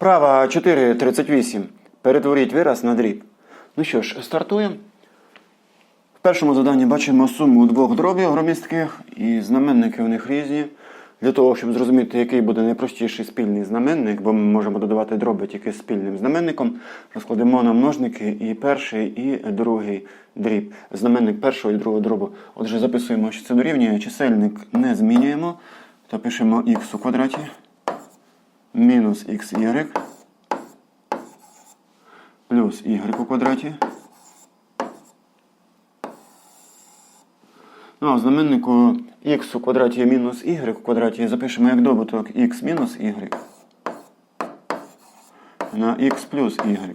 Вправа 4.38. Перетворіть вираз на дріб. Ну що ж, стартуємо. В першому заданні бачимо суму двох дробів громістких, і знаменники у них різні. Для того, щоб зрозуміти, який буде найпростіший спільний знаменник, бо ми можемо додавати дроби тільки спільним знаменником, розкладемо на множники і перший, і другий дріб. Знаменник першого і другого дробу. Отже, записуємо, що це дорівнює. Чисельник не змінюємо, то пишемо х у квадраті мінус xy плюс y у квадраті. Ну, а в знаменнику х у квадраті мінус y у квадраті запишемо як добуток х мінус y на х плюс y.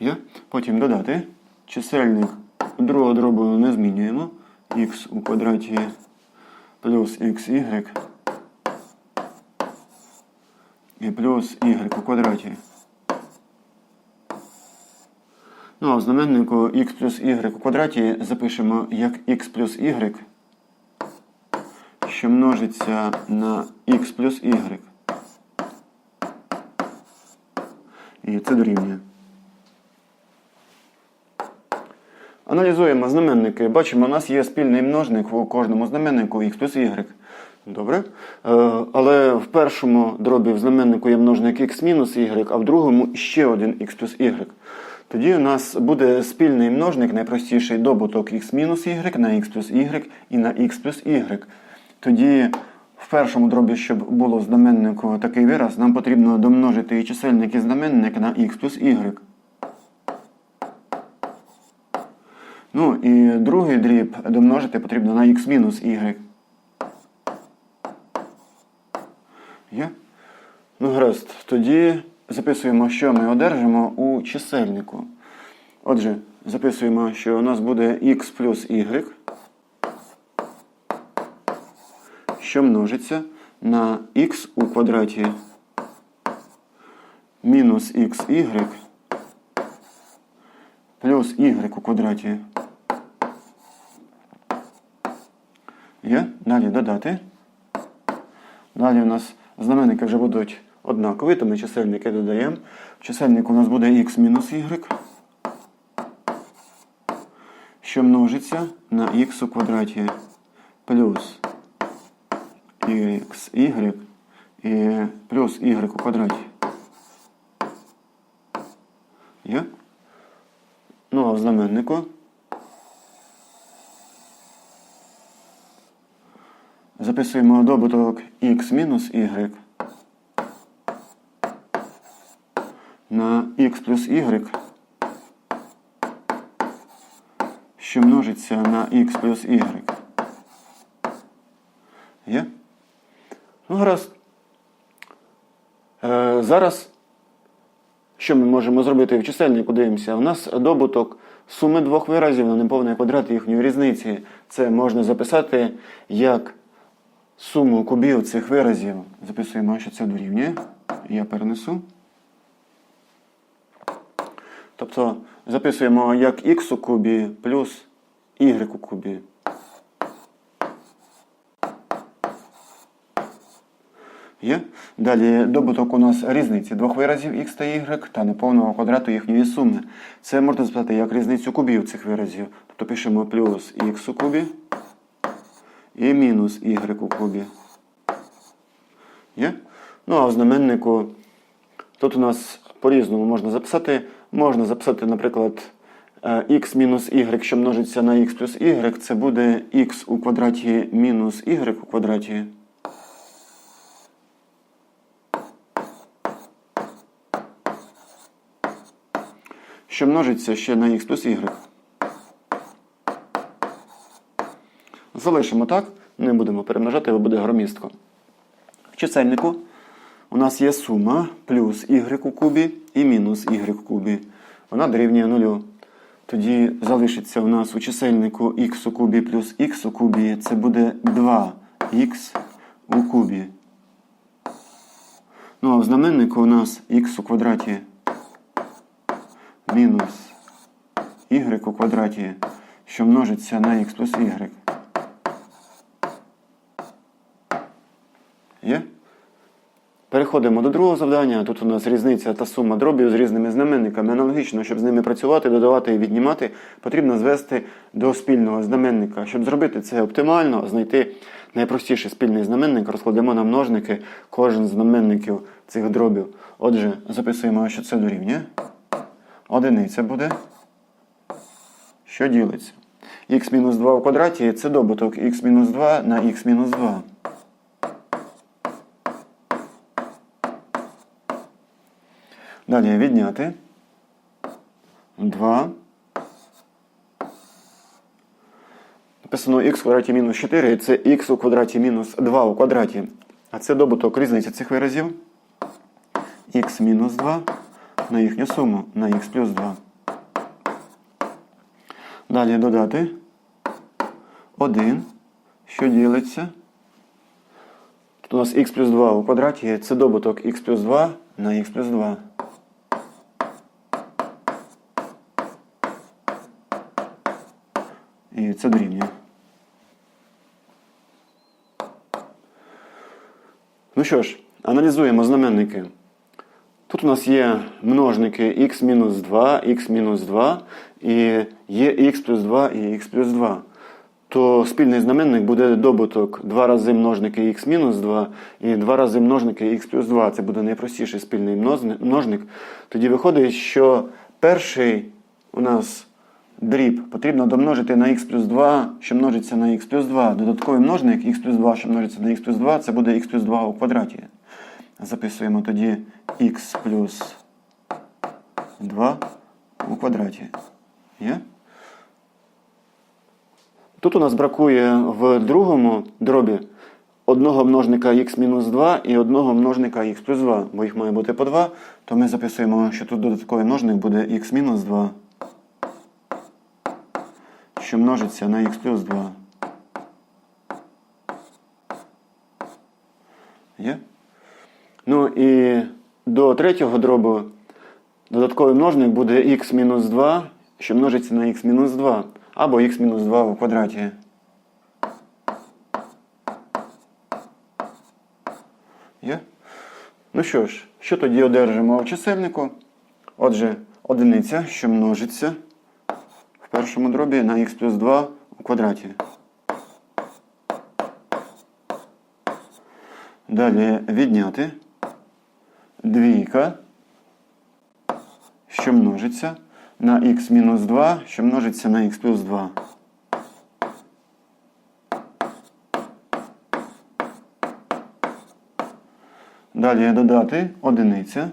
Є? Потім додати. Чисельник другого дробу не змінюємо. х у квадраті плюс xy і плюс y у квадраті. Ну, а в знаменнику x плюс y у квадраті запишемо як x плюс y, що множиться на x плюс y. І це дорівнює. Аналізуємо знаменники. Бачимо, у нас є спільний множник у кожному знаменнику x плюс y. Добре. Е, Але в першому дробі в знаменнику є множник x мінус y, а в другому ще один x плюс y. Тоді у нас буде спільний множник, найпростіший добуток x мінус y на x плюс y і на x плюс y. Тоді в першому дробі, щоб було в знаменнику такий вираз, нам потрібно домножити і чисельник і знаменник на x плюс y. Ну і другий дріб домножити потрібно на x мінус y. Є? Ну, гаразд. Тоді записуємо, що ми одержимо у чисельнику. Отже, записуємо, що у нас буде x плюс y, що множиться на x у квадраті мінус xy плюс y у квадраті. Є? Далі додати. Далі у нас знаменники вже будуть однакові, то ми чисельники додаємо. В чисельнику у нас буде x мінус y, що множиться на x у квадраті плюс xy і плюс y у квадраті. Є? Ну, а в знаменнику записуємо добуток x мінус y на x плюс y, що множиться на x плюс y. Є? Ну, гаразд. Е, зараз, що ми можемо зробити в чисельнику, дивимося, у нас добуток суми двох виразів на неповний квадрат їхньої різниці. Це можна записати як суму кубів цих виразів. Записуємо, що це дорівнює. Я перенесу. Тобто записуємо як х у кубі плюс y у кубі. Є? Далі добуток у нас різниці двох виразів х та y та неповного квадрату їхньої суми. Це можна записати як різницю кубів цих виразів. Тобто пишемо плюс х у кубі і мінус y у кубі. Є? Ну а в знаменнику тут у нас по-різному можна записати. Можна записати, наприклад, x мінус y, що множиться на x плюс y, це буде x у квадраті мінус y у квадраті. Що множиться ще на x плюс y. Залишимо так, не будемо перемножати, бо буде громістко. В чисельнику у нас є сума плюс y у кубі і мінус y у кубі. Вона дорівнює нулю. Тоді залишиться у нас у чисельнику х у кубі плюс х у кубі. Це буде 2х у кубі. Ну а в знаменнику у нас х у квадраті мінус y у квадраті, що множиться на х плюс y. Є? Переходимо до другого завдання. Тут у нас різниця та сума дробів з різними знаменниками. Аналогічно, щоб з ними працювати, додавати і віднімати, потрібно звести до спільного знаменника. Щоб зробити це оптимально, знайти найпростіший спільний знаменник, розкладемо на множники кожен з знаменників цих дробів. Отже, записуємо, що це дорівнює. Одиниця буде. Що ділиться? х-2 в квадраті це добуток х-2 на х-2. Далі відняти 2. Написано х в квадраті мінус 4, це х у квадраті мінус 2 у квадраті. А це добуток різниці цих виразів. х мінус 2 на їхню суму на х плюс 2. Далі додати 1, що ділиться. Тут у нас х плюс 2 у квадраті це добуток х плюс 2 на х плюс 2. І це дорівнює. Ну що ж, аналізуємо знаменники. Тут у нас є множники x-2, x-2 і є x плюс 2 і x плюс 2. То спільний знаменник буде добуток 2 рази множники x-2 і 2 рази множники x плюс 2. Це буде найпростіший спільний множник. Тоді виходить, що перший у нас дріб потрібно домножити на х плюс 2, що множиться на х плюс 2. Додатковий множник х плюс 2, що множиться на х плюс 2, це буде х плюс 2 у квадраті. Записуємо тоді х плюс 2 у квадраті. Є? Тут у нас бракує в другому дробі одного множника х-2 і одного множника х плюс 2, бо їх має бути по 2, то ми записуємо, що тут додатковий множник буде х-2, що множиться на х плюс 2. Є? Ну і до третього дробу додатковий множник буде х-2, що множиться на х-2, або х-2 у квадраті. Є? Ну що ж, що тоді одержимо в чисельнику? Отже, одиниця, що множиться першому дробі на х плюс 2 у квадраті. Далі відняти двійка, що множиться на х мінус 2, що множиться на х плюс 2. Далі додати одиниця,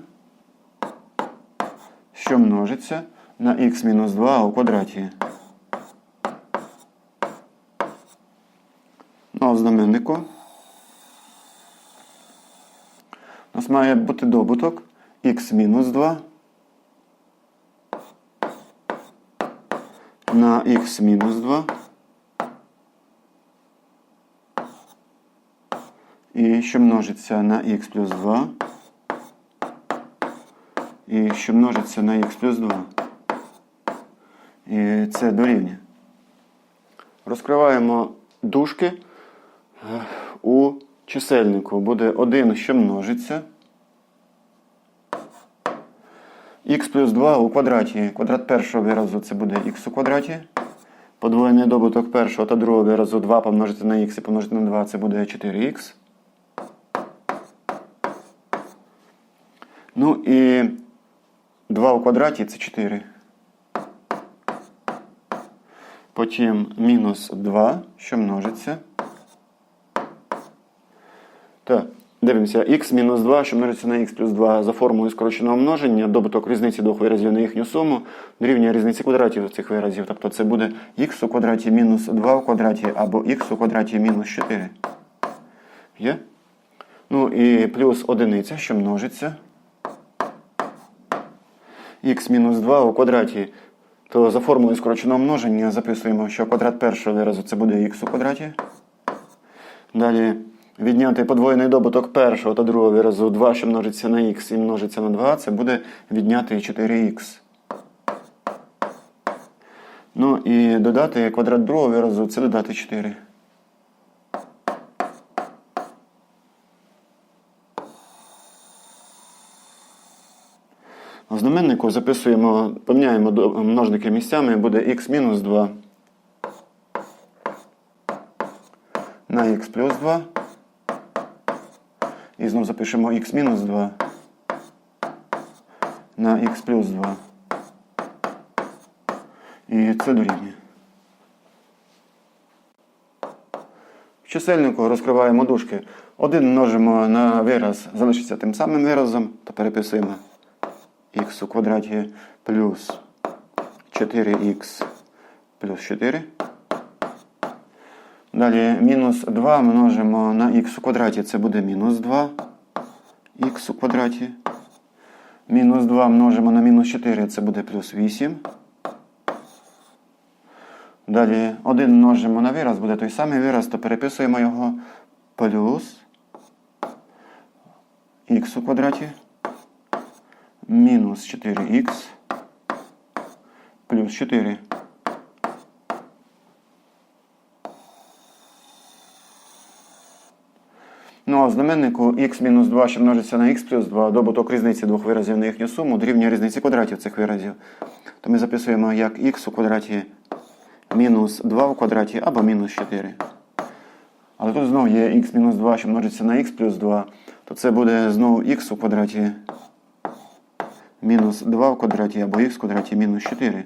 що множиться на х-2 у квадраті. Ну, а в знаменнику у нас має бути добуток х-2 на х-2 і що множиться на х плюс 2 і що множиться на х плюс 2. І це дорівнює. Розкриваємо дужки у чисельнику. Буде 1, що множиться. х плюс 2 у квадраті. Квадрат першого виразу це буде х у квадраті. Подвоєний добуток першого та другого виразу 2 помножити на х і помножити на 2 це буде 4х. Ну і 2 у квадраті це 4. Потім мінус 2, що множиться. Так, дивимося, х мінус 2, що множиться на х плюс 2 за формулою скороченого множення, добуток різниці двох виразів на їхню суму, дорівнює різниці квадратів цих виразів. Тобто це буде х у квадраті мінус 2 у квадраті або х у квадраті мінус 4. Є? Ну і плюс одиниця, що множиться. х мінус 2 у квадраті. То за формулою скороченого множення записуємо, що квадрат першого виразу це буде х у квадраті. Далі відняти подвоєний добуток першого та другого виразу 2, що множиться на х і множиться на 2, це буде відняти 4х. Ну і додати квадрат другого виразу це додати 4. Знаменнику записуємо, поміняємо множники місцями, буде х мінус 2 на х плюс 2. І знову запишемо х мінус 2 на х плюс 2. І це дорівнює. В чисельнику розкриваємо дужки. Один множимо на вираз, залишиться тим самим виразом, то переписуємо х у квадраті плюс 4х плюс 4. Далі мінус 2 множимо на х у квадраті, це буде мінус 2 х у квадраті. Мінус 2 множимо на мінус 4, це буде плюс 8. Далі 1 множимо на вираз, буде той самий вираз, то переписуємо його плюс х у квадраті мінус 4х плюс 4. Ну а знаменнику х мінус 2, що множиться на х плюс 2, добуток різниці двох виразів на їхню суму дорівнює різниці квадратів цих виразів. То ми записуємо як х у квадраті мінус 2 в квадраті або мінус 4. Але тут знову є х мінус 2, що множиться на х плюс 2, то це буде знову х у квадраті мінус 2 в квадраті або х в квадраті мінус 4.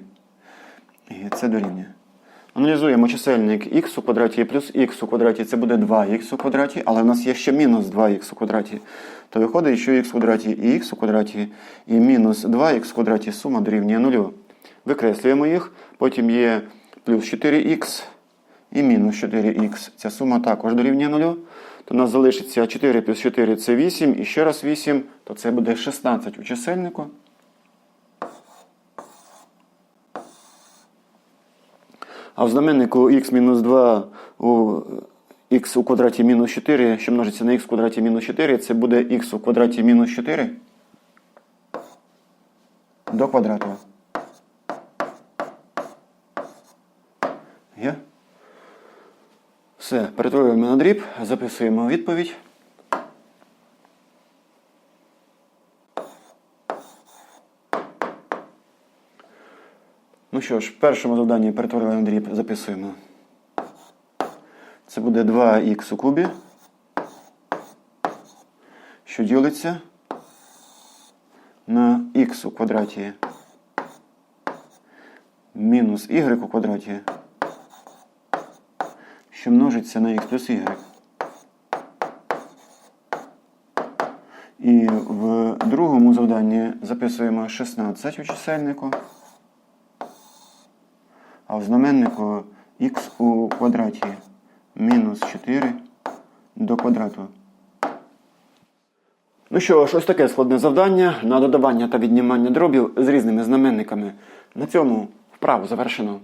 І це дорівнює. Аналізуємо чисельник х у квадраті плюс х у квадраті, це буде 2х у квадраті, але в нас є ще мінус 2х у квадраті. То виходить, що х в квадраті і х у квадраті, і мінус 2х в квадраті сума дорівнює 0. Викреслюємо їх, потім є плюс 4х і мінус 4х. Ця сума також дорівнює 0. То у нас залишиться 4 плюс 4 це 8, і ще раз 8, то це буде 16 у чисельнику. А в знаменнику х-2 у х у квадраті мінус 4, що множиться на х в квадраті мінус 4, це буде х у квадраті мінус 4 до квадрату. Є? Все, перетворюємо на дріб, записуємо відповідь. Що ж, в першому завданні перетворюємо на дріб, записуємо. Це буде 2х у кубі, що ділиться на х у квадраті мінус y у квадраті, що множиться на х плюс y. І в другому завданні записуємо 16 у чисельнику. В знаменнику х у квадраті мінус 4 до квадрату. Ну що ж, ось таке складне завдання на додавання та віднімання дробів з різними знаменниками. На цьому вправу завершено.